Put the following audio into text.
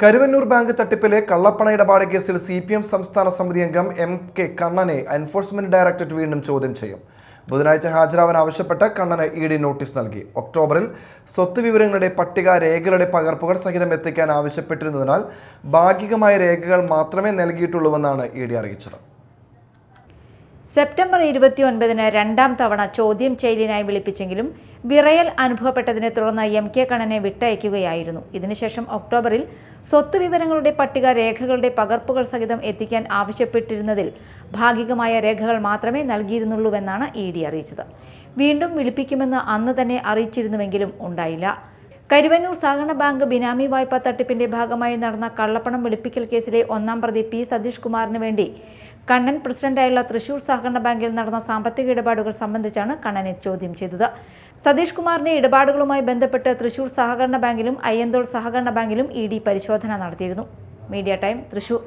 Karuvannur bank തട്ടിപ്പിലെ കള്ളപ്പണ ഇടപാട് കേസിൽ സി പി എം സംസ്ഥാന സമിതി അംഗം എം കെ കണ്ണനെ എൻഫോഴ്സ്മെന്റ് ഡയറക്ടറേറ്റ് വീണ്ടും ചോദ്യം ചെയ്യും. ബുധനാഴ്ച ഹാജരാവാൻ ആവശ്യപ്പെട്ട് കണ്ണന് ഇ ഡി നോട്ടീസ് നൽകി. ഒക്ടോബറിൽ സ്വത്ത് വിവരങ്ങളുടെ പട്ടിക രേഖകളുടെ പകർപ്പുകൾ സഹിതം എത്തിക്കാൻ ആവശ്യപ്പെട്ടിരുന്നതിനാൽ ഭാഗികമായ രേഖകൾ മാത്രമേ നൽകിയിട്ടുള്ളൂവെന്നാണ് ഇ ഡി അറിയിച്ചത്. സെപ്റ്റംബർ ഇരുപത്തിയൊൻപതിന് രണ്ടാം തവണ ചോദ്യം ചെയ്യലിനായി വിളിപ്പിച്ചെങ്കിലും വിറയൽ അനുഭവപ്പെട്ടതിനെ തുടർന്ന് എം കെ കണ്ണനെ വിട്ടയക്കുകയായിരുന്നു. ഇതിനുശേഷം ഒക്ടോബറിൽ സ്വത്ത് വിവരങ്ങളുടെ പട്ടിക രേഖകളുടെ പകർപ്പുകൾ സഹിതം എത്തിക്കാൻ ആവശ്യപ്പെട്ടിരുന്നതിൽ ഭാഗികമായ രേഖകൾ മാത്രമേ നൽകിയിരുന്നുള്ളൂവെന്നാണ് ഇ ഡി അറിയിച്ചത്. വീണ്ടും വിളിപ്പിക്കുമെന്ന് അന്ന് തന്നെ അറിയിച്ചിരുന്നുവെങ്കിലും ഉണ്ടായില്ല. കരുവന്നൂർ സഹകരണ ബാങ്ക് ബിനാമി വായ്പാ തട്ടിപ്പിന്റെ ഭാഗമായി നടന്ന കള്ളപ്പണം വെളുപ്പിക്കൽ കേസിലെ ഒന്നാം പ്രതി പി സതീഷ് കുമാറിന് വേണ്ടി കണ്ണൻ പ്രസിഡന്റായുള്ള തൃശൂർ സഹകരണ ബാങ്കിൽ നടന്ന സാമ്പത്തിക ഇടപാടുകൾ സംബന്ധിച്ചാണ് കണ്ണനെ ചോദ്യം ചെയ്തത്. സതീഷ് കുമാറിന്റെ ഇടപാടുകളുമായി ബന്ധപ്പെട്ട് തൃശൂർ സഹകരണ ബാങ്കിലും അയ്യന്തോൾ സഹകരണ ബാങ്കിലും ഇ പരിശോധന നടത്തിയിരുന്നു. Media time Thrissur.